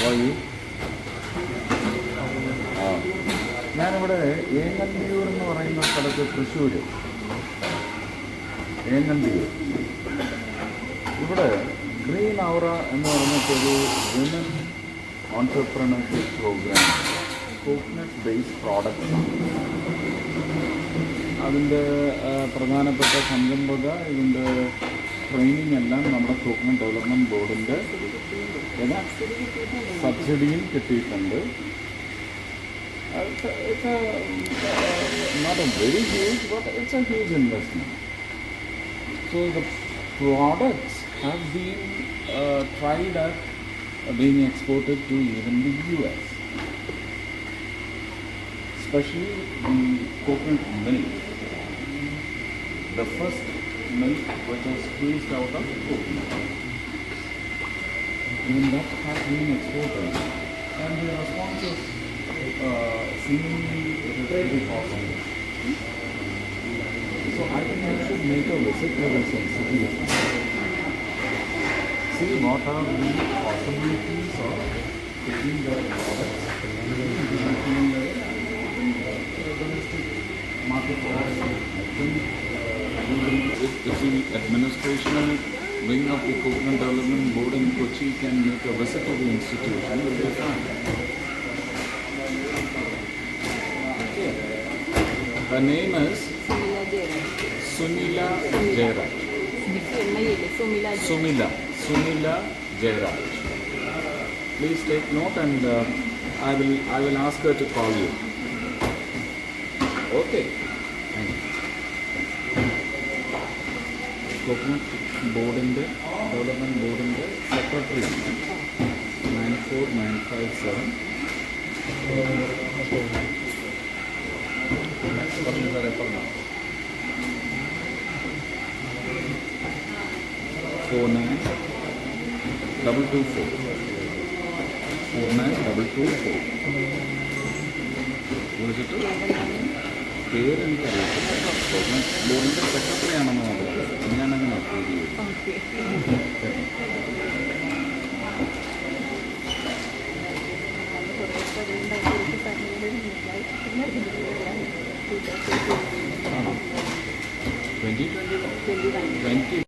അപ്പോൾ ഈ ആ. ഞാനിവിടെ ഏങ്ങണ്ടിയൂർ എന്ന് പറയുന്ന സ്ഥലത്ത് തൃശ്ശൂർ ഏങ്ങണ്ടിയൂർ ഇവിടെ ഗ്രീൻ ഔറ എന്ന് പറഞ്ഞിട്ടൊരു women entrepreneurship programme coconut based products അതിന്റെ പ്രധാനപ്പെട്ട സംരംഭക ഇതിന്റെ ട്രെയിനിങ് എല്ലാം നമ്മുടെ കോക്കനട്ട് ഡെവലപ്മെന്റ് ബോർഡിന്റെ സബ്സിഡിയും കിട്ടിയിട്ടുണ്ട് very huge but it's a huge investment products have been uh, tried at uh, being exported to even the US. Especially the coconut milk. The first milk which was squeezed out of coconut. Even that has been exported. And the response is uh, seemingly very positive. So I think I should make a visit to this institution. See what are the possibilities of taking their products into the domestic market. I think uh, we will- if the administrative wing of the government Development Board in Kochi can make a visit to the institution, it will be fine. Her name is Sunila Jairaj. Sumila. Sumila Jairaj. Please take note and uh, I will I will ask her to call you. Okay. Coconut ബോർഡിന്റെ development ബോർഡിന്റെ secretary nine four nine five seven four nine double two four four nine double two four വിളിച്ചിട്ട് പേര് എനിക്കറിയത്തില്ല coconut ബോർഡിന്റെ secretary twenty twenty